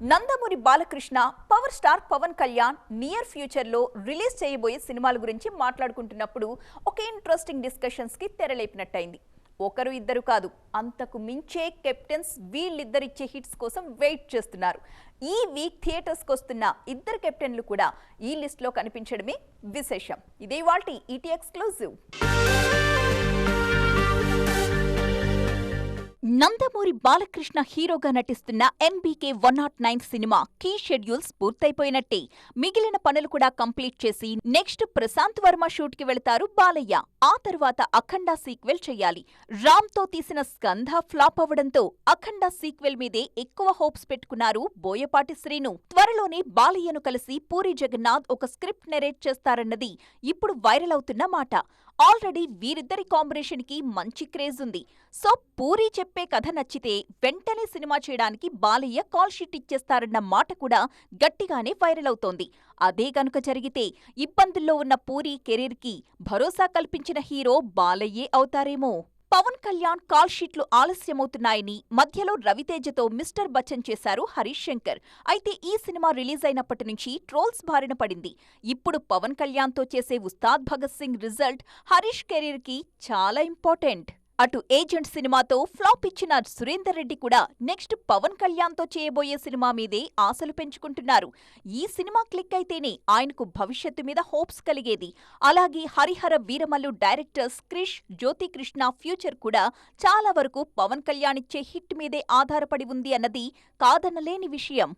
Nandamuri Balakrishna power star Pawan Kalyan near ఫ్యూచర్లో release చేయబోయే సినిమాల గురించి మాట్లాడుకుంటున్నప్పుడు ఒక ఇంట్రెస్టింగ్ డిస్కషన్స్కి తెరలేపినట్టయింది. ఒకరు ఇద్దరు కాదు అంతకు మించే కెప్టెన్స్ వీళ్ళిద్దరిచ్చే హిట్స్ కోసం వెయిట్ చేస్తున్నారు. ఈ వీక్ థియేటర్స్కి వస్తున్న ఇద్దరు కెప్టెన్లు కూడా ఈ లిస్ట్లో కనిపించడమే విశేషం. ఇదే వాల్టి ఈటీ ఎక్స్క్లూజివ్ నందమూరి బాలకృష్ణ హీరోగా నటిస్తున్న NBK one not nine cinema కీ షెడ్యూల్స్ పూర్తయిపోయినట్టే. మిగిలిన పనులు కూడా కంప్లీట్ చేసి నెక్స్ట్ ప్రశాంత్ వర్మ షూట్కి వెళతారు బాలయ్య. ఆ తర్వాత అఖండ సీక్వెల్ చేయాలి. రామ్తో తీసిన స్కంధ ఫ్లాప్ అవ్వడంతో అఖండ సీక్వెల్ మీదే ఎక్కువ హోప్స్ పెట్టుకున్నారు బోయపాటి శ్రీను. త్వరలోనే బాలయ్యను కలిసి పూరి జగన్నాథ్ ఒక స్క్రిప్ట్ నెరేట్ చేస్తారన్నది ఇప్పుడు వైరల్ అవుతున్న మాట. ఆల్రెడీ వీరిద్దరి కాంబినేషన్కి మంచి క్రేజ్ ఉంది. సో పూరి చెప్పే కథ నచ్చితే వెంటనే సినిమా చేయడానికి బాలయ్య కాల్ షీట్ ఇచ్చేస్తారన్న మాట కూడా గట్టిగానే వైరల్ అవుతోంది. అదే గనుక జరిగితే ఇబ్బందుల్లో ఉన్న పూరి కెరీర్కి భరోసా కల్పించిన హీరో బాలయ్యే అవుతారేమో? పవన్ కళ్యాణ్ కాల్ షీట్లు ఆలస్యమవుతున్నాయని మధ్యలో రవితేజతో మిస్టర్ బచ్చన్ చేశారు హరీష్ శంకర్. అయితే ఈ సినిమా రిలీజ్ అయినప్పటి నుంచి ట్రోల్స్ బారిన పడింది. ఇప్పుడు పవన్ కళ్యాణ్తో చేసే ఉస్తాద్ భగత్ సింగ్ రిజల్ట్ హరీష్ కెరీర్కి చాలా ఇంపార్టెంట్. అటు ఏజెంట్ సినిమాతో ఫ్లాప్ ఇచ్చిన సురేందర్ రెడ్డి కూడా నెక్స్ట్ పవన్ కళ్యాణ్తో చేయబోయే సినిమా మీదే ఆశలు పెంచుకుంటున్నారు. ఈ సినిమా క్లిక్ అయితేనే ఆయనకు భవిష్యత్తు మీద హోప్స్ కలిగేది. అలాగే హరిహర వీరమల్లు డైరెక్టర్స్ క్రిష్ జ్యోతి కృష్ణ ఫ్యూచర్ కూడా చాలా వరకు పవన్ కళ్యాణ్ ఇచ్చే హిట్ మీదే ఆధారపడి ఉంది అన్నది కాదనలేని విషయం.